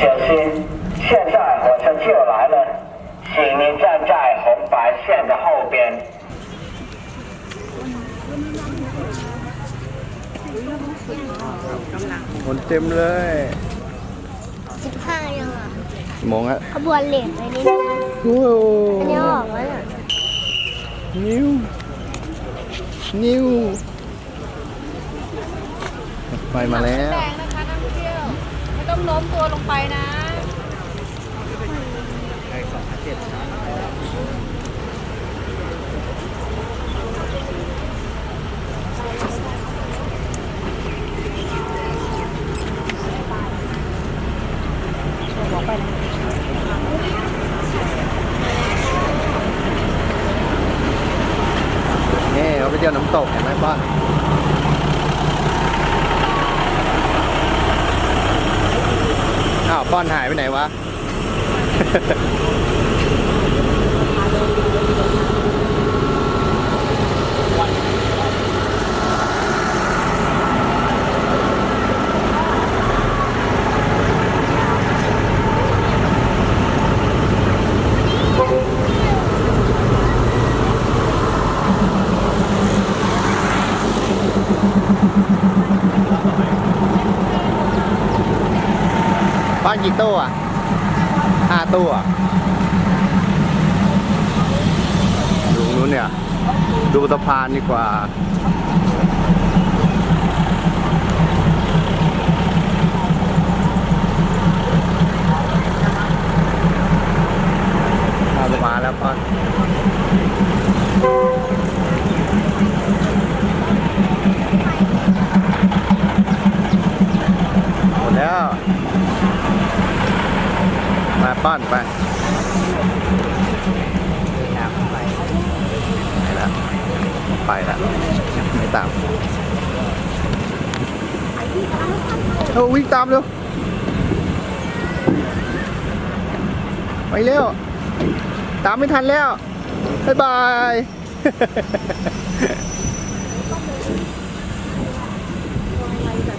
小心，现在火车就来了，请您站在红白线的后边。 คนเต็มเลย สิบห้ายังอะกี่โมงอะขบวนเหล็กเลยนี่นะโอ้อันนี้ออกแล้วเนี่ยนิ้ว นิ้วไฟมาแล้ว แรงนะคะนักท่องเที่ยว ไม่ต้องโน้มตัวลงไปนะ นี่เราไปเที่ยวน้ำตกเห็นไหมป้อนอ้าวป้อนหายไปไหนวะ บ้านกี่ตู้อะห้าตู้อะดูนู้นเนี่ย ดูสะพานดีกว่าข้าวมาแล้วป้อนหมดแล้ว บ้านไปไปแล้วไปแล้วไม่ตามเออวิ่งตามเร็วไปเร็วตามไม่ทันแล้วบ๊ายบาย